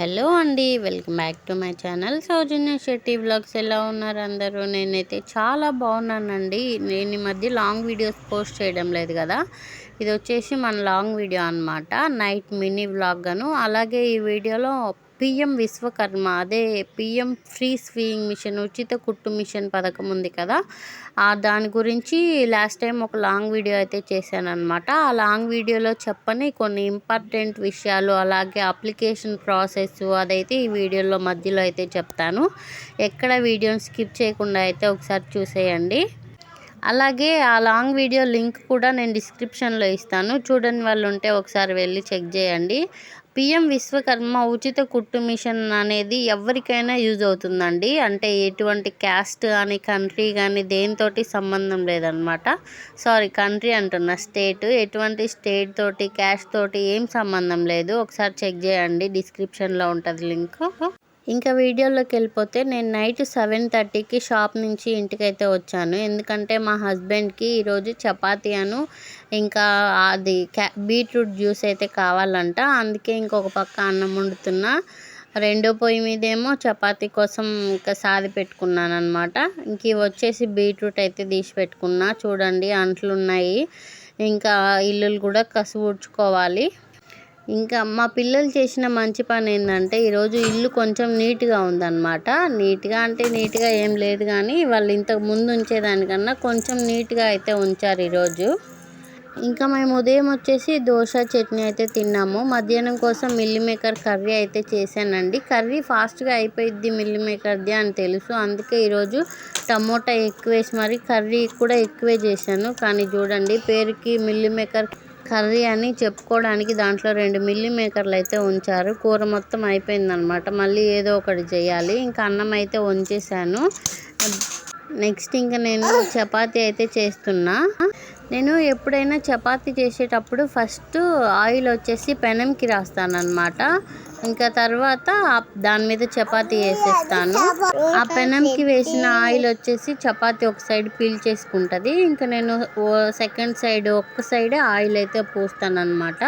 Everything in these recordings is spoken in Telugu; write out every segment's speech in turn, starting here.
హలో అండి welcome back to my channel. Soujanya Shetty vlogs ఎలా ఉన్నారు అందరూ? నేనైతే చాలా బాగున్నానండి. నేను ఈ మధ్య లాంగ్ వీడియోస్ పోస్ట్ చేయడం లేదు కదా. ఇది వచ్చేసి మన లాంగ్ వీడియో అనమాట నైట్ మినీ వ్లాగ్ గాను అలాగే ఈ వీడియోలో పిఎం విశ్వకర్మ అదే పిఎం ఫ్రీ స్వీయింగ్ మిషన్ ఉచిత కుట్టు మిషన్ పథకం ఉంది కదా. దాని గురించి లాస్ట్ టైం ఒక లాంగ్ వీడియో అయితే చేశాను అనమాట ఆ లాంగ్ వీడియోలో చెప్పని కొన్ని ఇంపార్టెంట్ విషయాలు అలాగే అప్లికేషన్ ప్రాసెస్ అదైతే ఈ వీడియోలో మధ్యలో అయితే చెప్తాను. ఎక్కడ వీడియోని స్కిప్ చేయకుండా అయితే ఒకసారి చూసేయండి. అలాగే ఆ లాంగ్ వీడియో లింక్ కూడా నేను డిస్క్రిప్షన్లో ఇస్తాను. చూడని వాళ్ళు ఉంటే ఒకసారి వెళ్ళి చెక్ చేయండి. పిఎం విశ్వకర్మ ఉచిత కుట్టు మిషన్ అనేది ఎవరికైనా యూజ్ అవుతుందండి. అంటే ఎటువంటి క్యాస్ట్ కానీ కంట్రీ కానీ దేనితోటి సంబంధం లేదనమాట. సారీ కంట్రీ అంటున్నా స్టేట్. ఎటువంటి స్టేట్ తోటి క్యాస్ట్ తోటి ఏం సంబంధం లేదు. ఒకసారి చెక్ చేయండి. డిస్క్రిప్షన్లో ఉంటుంది లింక్. ఇంకా వీడియోలోకి వెళ్ళిపోతే నేను నైట్ సెవెన్ థర్టీకి షాప్ నుంచి ఇంటికైతే వచ్చాను. ఎందుకంటే మా హస్బెండ్కి ఈరోజు చపాతీ అను ఇంకా అది క్యా బీట్రూట్ జ్యూస్ అయితే కావాలంట. అందుకే ఇంకొక పక్క అన్నం వండుతున్నా. రెండో పొయ్యి మీదేమో చపాతీ కోసం ఇంకా సాది పెట్టుకున్నాను అనమాట ఇంక వచ్చేసి బీట్రూట్ అయితే తీసి పెట్టుకున్నా. చూడండి అంట్లు ఉన్నాయి ఇంకా ఇల్లులు కూడా కసు ఊడ్చుకోవాలి. ఇంకా మా పిల్లలు చేసిన మంచి పని ఏంటంటే ఈరోజు ఇల్లు కొంచెం నీట్గా ఉందన్నమాట. నీట్గా అంటే నీట్గా ఏం లేదు కానీ వాళ్ళు ఇంతకు ముందు ఉంచేదానికన్నా కొంచెం నీట్గా అయితే ఉంచారు ఈరోజు. ఇంకా మేము ఉదయం వచ్చేసి దోశ చట్నీ అయితే తిన్నాము. మధ్యాహ్నం కోసం మిల్లి మేకర్ కర్రీ అయితే చేశానండి. కర్రీ ఫాస్ట్గా అయిపోయిద్ది మిల్లి మేకర్ది అని తెలుసు. అందుకే ఈరోజు టమోటా ఎక్కువ వేసి మరి కర్రీ కూడా ఎక్కువే చేశాను. కానీ చూడండి పేరుకి మిల్లి మేకర్ కర్రీ అని చెప్పుకోవడానికి దాంట్లో రెండు మిల్లీ మేకర్లు అయితే ఉంచారు. కూర మొత్తం అయిపోయిందనమాట. మళ్ళీ ఏదో ఒకటి చేయాలి. ఇంకా అన్నం అయితే ఉంచేసాను నెక్స్ట్ ఇంకా నేను చపాతీ అయితే చేస్తున్నా. నేను ఎప్పుడైనా చపాతీ చేసేటప్పుడు ఫస్ట్ ఆయిల్ వచ్చేసి పెనంకి రాస్తానన్నమాట ఇంకా తర్వాత దాని మీద చపాతీ వేసేస్తాను. ఆ పెనంకి వేసిన ఆయిల్ వచ్చేసి చపాతీ ఒక సైడ్ పీల్ చేసుకుంటుంది. ఇంకా నేను సెకండ్ సైడ్ ఒక్క సైడే ఆయిల్ అయితే పోస్తాను అనమాట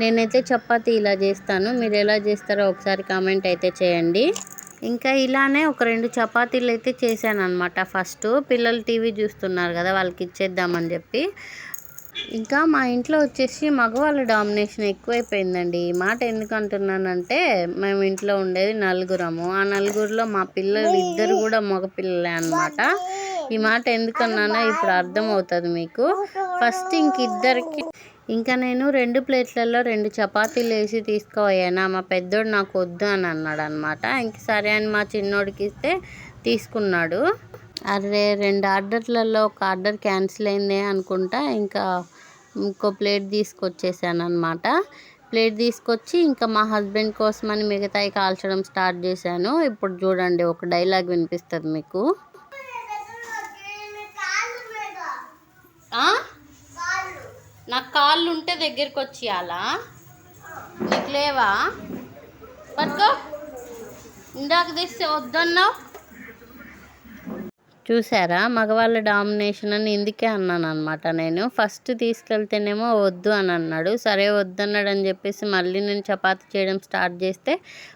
నేనైతే చపాతీ ఇలా చేస్తాను. మీరు ఎలా చేస్తారో ఒకసారి కామెంట్ అయితే చేయండి. ఇంకా ఇలానే ఒక రెండు చపాతీలు అయితే చేశాను అనమాట ఫస్ట్ పిల్లలు టీవీ చూస్తున్నారు కదా వాళ్ళకి ఇచ్చేద్దామని చెప్పి. ఇంకా మా ఇంట్లో వచ్చేసి మగవాళ్ళ డామినేషన్ ఎక్కువైపోయిందండి. ఈ మాట ఎందుకు అంటున్నానంటే మేము ఇంట్లో ఉండేది నలుగురము. ఆ నలుగురిలో మా పిల్లలు ఇద్దరు కూడా మగపిల్లలే అనమాట ఈ మాట ఎందుకన్నానో ఇప్పుడు అర్థమవుతుంది మీకు. ఫస్ట్ ఇంక ఇద్దరికి ఇంకా నేను రెండు ప్లేట్లలో రెండు చపాతీలు వేసి తీసుకోపోయాను మా పెద్దోడు నాకు వద్దు అని అన్నాడు అనమాట ఇంక సరే అని మా చిన్నోడికి ఇస్తే తీసుకున్నాడు. అరే రెండు ఆర్డర్లలో ఒక ఆర్డర్ క్యాన్సిల్ అయిందే అనుకుంటా. ఇంకా ఇంకో ప్లేట్ తీసుకొచ్చేసాను అనమాట ప్లేట్ తీసుకొచ్చి ఇంకా మా హస్బెండ్ కోసమని మిగతాయి కాల్చడం స్టార్ట్ చేశాను. ఇప్పుడు చూడండి ఒక డైలాగ్ వినిపిస్తుంది మీకు. నాకు కాళ్ళు ఉంటే దగ్గరికి వచ్చి అలా నీకు లేవా? పట్టుకో. ఇందాక తీస్తే వద్దన్నావు. చూసారా? మగవాళ్ళ డామినేషన్ అని ఇందుకే అన్నాను అనమాట నేను. ఫస్ట్ తీసుకెళ్తేనేమో వద్దు అని అన్నాడు. సరే వద్దన్నాడు అని చెప్పేసి మళ్ళీ నేను చపాతి చేయడం స్టార్ట్ చేస్తే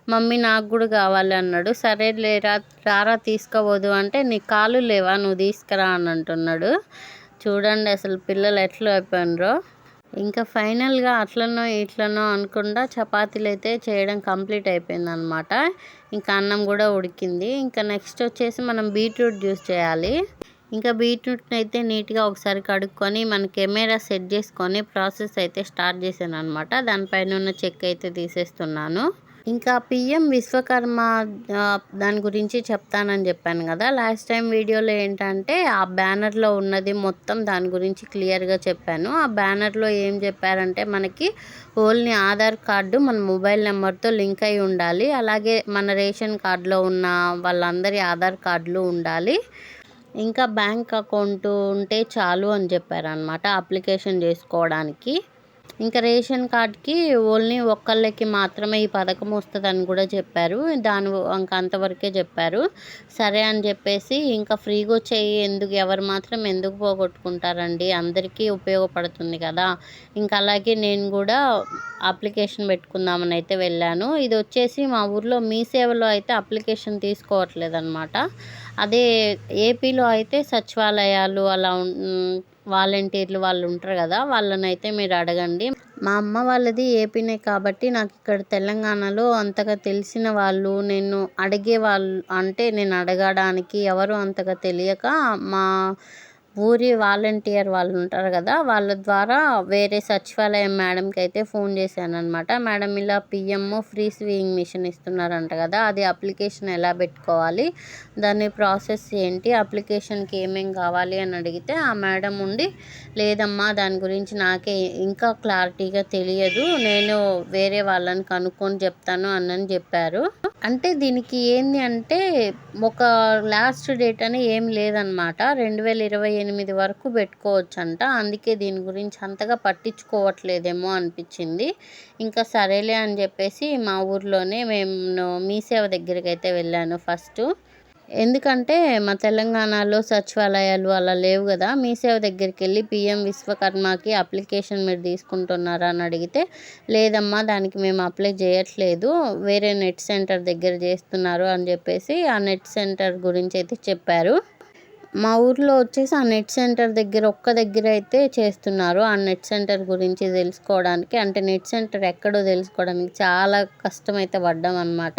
మమ్మీ నాకు కూడా కావాలి అన్నాడు. సరే లేరా రారా తీసుకోవద్దు అంటే నీ కాలు లేవా? నువ్వు తీసుకురా అని అంటున్నాడు. చూడండి అసలు పిల్లలు ఎట్లా అయిపోయినరో. ఇంకా ఫైనల్గా అట్లనో ఇట్లనో అనుకుండా చపాతీలు అయితే చేయడం కంప్లీట్ అయిపోయింది అనమాట ఇంకా అన్నం కూడా ఉడికింది. ఇంకా నెక్స్ట్ వచ్చేసి మనం బీట్రూట్ జ్యూస్ చేయాలి. ఇంకా బీట్రూట్ని అయితే నీట్గా ఒకసారి కడుక్కొని మన కెమెరా సెట్ చేసుకొని ప్రాసెస్ అయితే స్టార్ట్ చేశాను అనమాట దానిపైన ఉన్న చెక్ అయితే తీసేస్తున్నాను. ఇంకా పిఎం విశ్వకర్మ దాని గురించి చెప్తానని చెప్పాను కదా. లాస్ట్ టైం వీడియోలో ఏంటంటే ఆ బ్యానర్లో ఉన్నది మొత్తం దాని గురించి క్లియర్గా చెప్పాను. ఆ బ్యానర్లో ఏం చెప్పారంటే మనకి ఓన్లీ ఆధార్ కార్డు మన మొబైల్ నెంబర్తో లింక్ అయి ఉండాలి. అలాగే మన రేషన్ కార్డులో ఉన్న వాళ్ళందరి ఆధార్ కార్డులు ఉండాలి. ఇంకా బ్యాంక్ అకౌంట్ ఉంటే చాలు అని చెప్పారనమాట అప్లికేషన్ చేసుకోవడానికి. ఇంకా రేషన్ కార్డ్కి ఓన్లీ ఒక్కళ్ళకి మాత్రమే ఈ పథకం వస్తుందని కూడా చెప్పారు. దాని ఇంకా అంతవరకే చెప్పారు. సరే అని చెప్పేసి ఇంకా ఫ్రీగా వచ్చేయి ఎందుకు? ఎవరు మాత్రం ఎందుకు పోగొట్టుకుంటారండి? అందరికీ ఉపయోగపడుతుంది కదా. ఇంకా అలాగే నేను కూడా అప్లికేషన్ పెట్టుకుందామని అయితే వెళ్ళాను. ఇది వచ్చేసి మా ఊర్లో మీ సేవలో అయితే అప్లికేషన్ తీసుకోవట్లేదు అనమాట అదే ఏపీలో అయితే సచివాలయాలు అలా వాలంటీర్లు వాళ్ళు ఉంటారు కదా వాళ్ళని అయితే మీరు అడగండి. మా అమ్మ వాళ్ళది ఏపీనే కాబట్టి నాకు ఇక్కడ తెలంగాణలో అంతగా తెలిసిన వాళ్ళు నేను అడిగే వాళ్ళు అంటే నేను అడగడానికి ఎవరు అంతగా తెలియక మా ఊరి వాలంటీర్ వాళ్ళు ఉంటారు కదా వాళ్ళ ద్వారా వేరే సచివాలయం మేడంకి అయితే ఫోన్ చేశాను అనమాట మేడం ఇలా పిఎం ఫ్రీ స్వీయింగ్ మిషన్ ఇస్తున్నారంట కదా అది అప్లికేషన్ ఎలా పెట్టుకోవాలి దాని ప్రాసెస్ ఏంటి అప్లికేషన్కి ఏమేం కావాలి అని అడిగితే ఆ మేడం ఉండి లేదమ్మా దాని గురించి నాకే ఇంకా క్లారిటీగా తెలియదు నేను వేరే వాళ్ళని కనుక్కొని చెప్తాను అన్నని చెప్పారు. అంటే దీనికి ఏంది అంటే ఒక లాస్ట్ డేట్ అని ఏం లేదనమాట రెండు వేల ఇరవై ఎనిమిది వరకు పెట్టుకోవచ్చంట. అందుకే దీని గురించి అంతగా పట్టించుకోవట్లేదేమో అనిపించింది. ఇంకా సరేలే అని చెప్పేసి మా ఊర్లోనే మేము మీ సేవ దగ్గరికి అయితే వెళ్ళాను ఫస్ట్. ఎందుకంటే మా తెలంగాణలో సచివాలయాలు అలా లేవు కదా మీ సేవ దగ్గరికి వెళ్ళి పిఎం విశ్వకర్మకి అప్లికేషన్ మీరు తీసుకుంటున్నారా అని అడిగితే లేదమ్మా దానికి మేము అప్లై చేయట్లేదు వేరే నెట్ సెంటర్ దగ్గర చేస్తున్నారు అని చెప్పేసి ఆ నెట్ సెంటర్ గురించి అయితే చెప్పారు. మా ఊర్లో వచ్చేసి ఆ నెట్ సెంటర్ దగ్గర ఒక్క దగ్గర అయితే చేస్తున్నారు. ఆ నెట్ సెంటర్ గురించి తెలుసుకోవడానికి అంటే నెట్ సెంటర్ ఎక్కడో తెలుసుకోవడానికి చాలా కష్టమైతే పడ్డాం అనమాట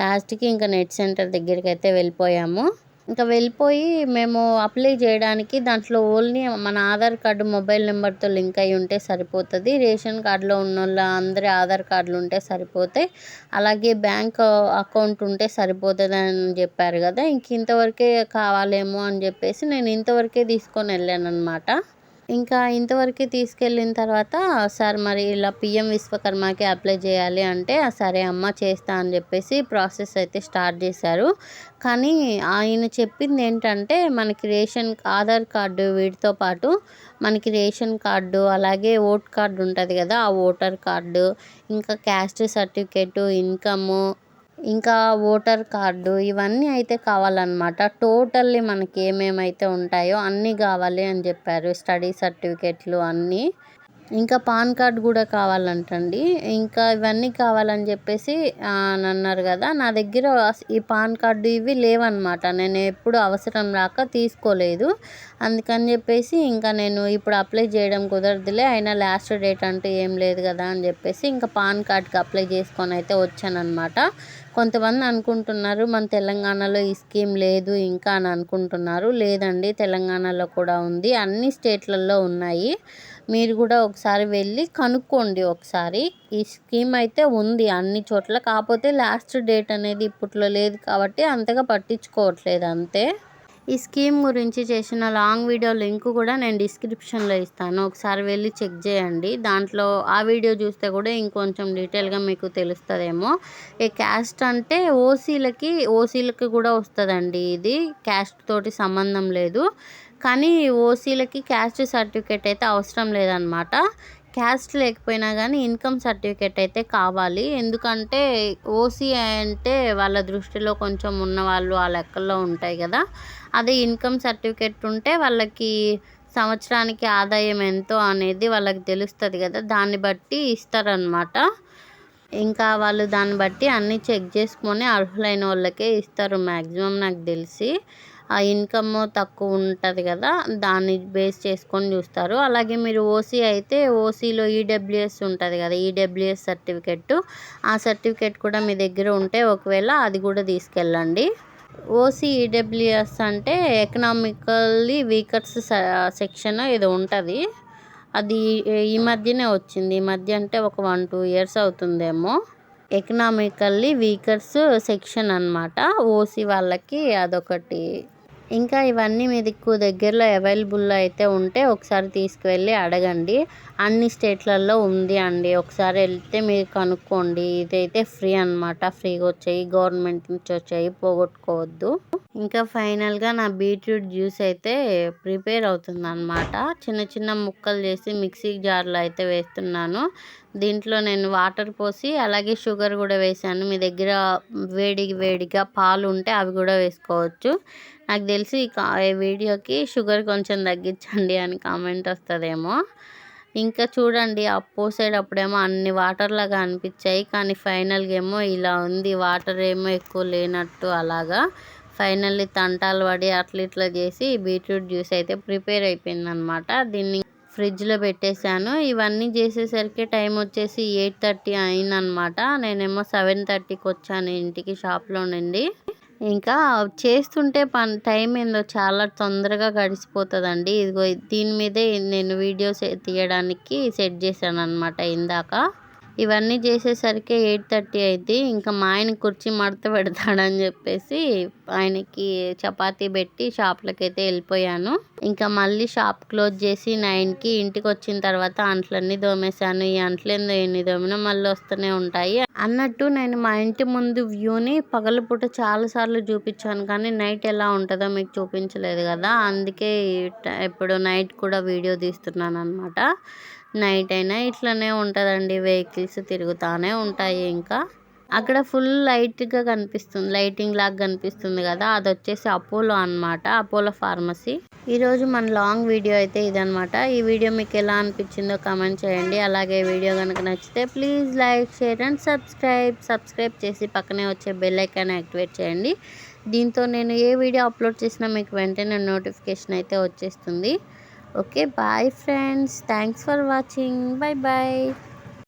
లాస్ట్కి ఇంకా నెట్ సెంటర్ దగ్గరికి అయితే వెళ్ళిపోయాము. ఇంకా వెళ్ళిపోయి మేము అప్లై చేయడానికి దాంట్లో ఓన్లీ మన ఆధార్ కార్డు మొబైల్ నెంబర్తో లింక్ అయి ఉంటే సరిపోతుంది. రేషన్ కార్డులో ఉన్న వాళ్ళ అందరి ఆధార్ కార్డులు ఉంటే సరిపోతాయి అలాగే బ్యాంక్ అకౌంట్ ఉంటే సరిపోతుంది అని చెప్పారు కదా. ఇంక ఇంతవరకే కావాలేమో అని చెప్పేసి నేను ఇంతవరకే తీసుకొని వెళ్ళాను అనమాట ఇంకా ఇంతవరకు తీసుకెళ్ళిన తర్వాత సార్ మరి ఇలా పిఎం విశ్వకర్మకి అప్లై చేయాలి అంటే సరే అమ్మ చేస్తా అని చెప్పేసి ప్రాసెస్ అయితే స్టార్ట్ చేశారు. కానీ ఆయన చెప్పింది ఏంటంటే మనకి రేషన్ ఆధార్ కార్డు వీటితో పాటు మనకి రేషన్ కార్డు అలాగే ఓట్ కార్డు ఉంటుంది కదా ఆ ఓటర్ కార్డు ఇంకా క్యాస్ట్ సర్టిఫికేటు ఇన్కము ఇంకా ఓటర్ కార్డు ఇవన్నీ అయితే కావాలన్నమాట. టోటల్లీ మనకి ఏమేమైతే ఉంటాయో అన్నీ కావాలి అని చెప్పారు. స్టడీ సర్టిఫికెట్లు అన్నీ. ఇంకా పాన్ కార్డ్ కూడా కావాలంటండి. ఇంకా ఇవన్నీ కావాలని చెప్పేసి అని అన్నారు కదా. నా దగ్గర ఈ పాన్ కార్డు ఇవి లేవన్నమాట. నేను ఎప్పుడు అవసరం రాక తీసుకోలేదు. అందుకని చెప్పేసి ఇంకా నేను ఇప్పుడు అప్లై చేయడం కుదరదులే. అయినా లాస్ట్ డేట్ అంటూ ఏం లేదు కదా అని చెప్పేసి ఇంకా పాన్ కార్డ్కి అప్లై చేసుకొని అయితే వచ్చానమాట కొంతమంది అనుకుంటున్నారు మన తెలంగాణలో ఈ స్కీమ్ లేదు ఇంకా అని అనుకుంటున్నారు. లేదండి తెలంగాణలో కూడా ఉంది. అన్ని స్టేట్లలో ఉన్నాయి. మీరు కూడా ఒకసారి వెళ్ళి కనుక్కోండి ఒకసారి. ఈ స్కీమ్ అయితే ఉంది అన్ని చోట్ల. కాకపోతే లాస్ట్ డేట్ అనేది ఇప్పట్లో లేదు కాబట్టి అంతగా పట్టించుకోవట్లేదు అంతే. ఈ స్కీమ్ గురించి చేసిన లాంగ్ వీడియో లింక్ కూడా నేను డిస్క్రిప్షన్లో ఇస్తాను. ఒకసారి వెళ్ళి చెక్ చేయండి. దాంట్లో ఆ వీడియో చూస్తే కూడా ఇంకొంచెం డీటెయిల్గా మీకు తెలుస్తుందేమో. ఈ క్యాస్ట్ అంటే ఓసీలకి ఓసీలకి కూడా వస్తుందండి ఇది. క్యాస్ట్ తోటి సంబంధం లేదు. కానీ ఓసీలకి క్యాస్ట్ సర్టిఫికేట్ అయితే అవసరం లేదనమాట. క్యాస్ట్ లేకపోయినా కానీ ఇన్కమ్ సర్టిఫికేట్ అయితే కావాలి. ఎందుకంటే ఓసీ అంటే వాళ్ళ దృష్టిలో కొంచెం ఉన్నవాళ్ళు ఆ లెక్కల్లో ఉంటాయి కదా. అదే ఇన్కమ్ సర్టిఫికేట్ ఉంటే వాళ్ళకి సంవత్సరానికి ఆదాయం ఎంతో అనేది వాళ్ళకి తెలుస్తుంది కదా. దాన్ని బట్టి ఇస్తారనమాట ఇంకా వాళ్ళు దాన్ని బట్టి అన్నీ చెక్ చేసుకొని అర్హులైన వాళ్ళకే ఇస్తారు మ్యాక్సిమం నాకు తెలిసి. ఆ ఇన్కమ్ తక్కువ ఉంటుంది కదా దాన్ని బేస్ చేసుకొని చూస్తారు. అలాగే మీరు ఓసీ అయితే ఓసీలో ఈడబ్ల్యూఎస్ ఉంటుంది కదా ఈడబ్ల్యూఎస్ సర్టిఫికెట్ ఆ సర్టిఫికెట్ కూడా మీ దగ్గర ఉంటే ఒకవేళ అది కూడా తీసుకెళ్ళండి. ఓసీ ఈడబ్ల్యూఎస్ అంటే ఎకనామికల్లీ వీకర్స్ సెక్షన్ ఏదో ఉంటుంది. అది ఈ మధ్యనే వచ్చింది. ఈ మధ్య అంటే ఒక వన్ టూ ఇయర్స్ అవుతుందేమో. ఎకనామికల్లీ వీకర్స్ సెక్షన్ అనమాట ఓసీ వాళ్ళకి అదొకటి ఇంకా ఇవన్నీ మీ దిక్కు దగ్గరలో అవైలబుల్లో అయితే ఉంటే ఒకసారి తీసుకువెళ్ళి అడగండి. అన్ని స్టేట్లలో ఉంది అండి. ఒకసారి వెళ్తే మీరు కనుక్కోండి. ఇదైతే ఫ్రీ అనమాట ఫ్రీగా వచ్చాయి. గవర్నమెంట్ నుంచి వచ్చాయి. పోగొట్టుకోవద్దు. ఇంకా ఫైనల్గా నా బీట్రూట్ జ్యూస్ అయితే ప్రిపేర్ అవుతుంది అనమాట చిన్న చిన్న ముక్కలు చేసి మిక్సీ జార్లో అయితే వేస్తున్నాను. దీంట్లో నేను వాటర్ పోసి అలాగే షుగర్ కూడా వేసాను మీ దగ్గర వేడి వేడిగా పాలు ఉంటే అవి కూడా వేసుకోవచ్చు. నాకు తెలిసి ఈ వీడియోకి షుగర్ కొంచెం తగ్గించండి అని కామెంట్ వస్తుందేమో. ఇంకా చూడండి అప్పు సైడ్ అప్పుడేమో అన్ని వాటర్ లాగా అనిపించాయి. కానీ ఫైనల్గా ఏమో ఇలా ఉంది. వాటర్ ఏమో ఎక్కువ లేనట్టు అలాగా ఫైనల్లీ తంటాలు పడి అట్లా ఇట్లా చేసి బీట్రూట్ జ్యూస్ అయితే ప్రిపేర్ అయిపోయిందనమాట. దీన్ని ఫ్రిడ్జ్లో పెట్టేశాను. ఇవన్నీ చేసేసరికి టైం వచ్చేసి ఎయిట్ థర్టీ అయిందనమాట. నేనేమో సెవెన్ థర్టీకి వచ్చాను ఇంటికి షాప్లో నుండి ఇంకా చేస్తుంటే పని టైం ఏందో చాలా తొందరగా గడిచిపోతుందండి. ఇదిగో దీని మీదే నేను వీడియోస్ తీయడానికి సెట్ చేశాను అనమాట ఇందాక. ఇవన్నీ చేసేసరికి ఎయిట్ థర్టీ అయింది ఇంకా మా ఆయన కుర్చీ మడత పెడతాడని చెప్పేసి ఆయనకి చపాతీ పెట్టి షాప్లోకి అయితే వెళ్ళిపోయాను. ఇంకా మళ్ళీ షాప్ క్లోజ్ చేసి నైన్కి ఇంటికి వచ్చిన తర్వాత అంట్లన్నీ దోమేశాను. ఈ అంట్లేందో ఎన్ని దోమినా మళ్ళీ వస్తూనే ఉంటాయి. అన్నట్టు నేను మా ఇంటి ముందు వ్యూని పగలపూట చాలాసార్లు చూపించాను. కానీ నైట్ ఎలా ఉంటుందో మీకు చూపించలేదు కదా. అందుకే ఇప్పుడు నైట్ కూడా వీడియో తీస్తున్నాను అనమాట నైట్ అయినా ఇట్లనే ఉంటుందండి వెహికల్స్ తిరుగుతూనే ఉంటాయి ఇంకా. అక్కడ ఫుల్ లైట్గా కనిపిస్తుంది లైటింగ్ లాగా కనిపిస్తుంది కదా అది వచ్చేసి అపోలో అనమాట అపోలో ఫార్మసీ. ఈరోజు మన లాంగ్ వీడియో అయితే ఇదనమాట ఈ వీడియో మీకు ఎలా అనిపించిందో కామెంట్ చేయండి. అలాగే వీడియో కనుక నచ్చితే please like share and subscribe. Subscribe చేసి పక్కనే వచ్చే బెల్ ఐకాన్ యాక్టివేట్ చేయండి. దీంతో నేను ఏ వీడియో అప్లోడ్ చేసినా మీకు వెంటనే నోటిఫికేషన్ అయితే వచ్చేస్తుంది. okay bye friends thanks for watching bye bye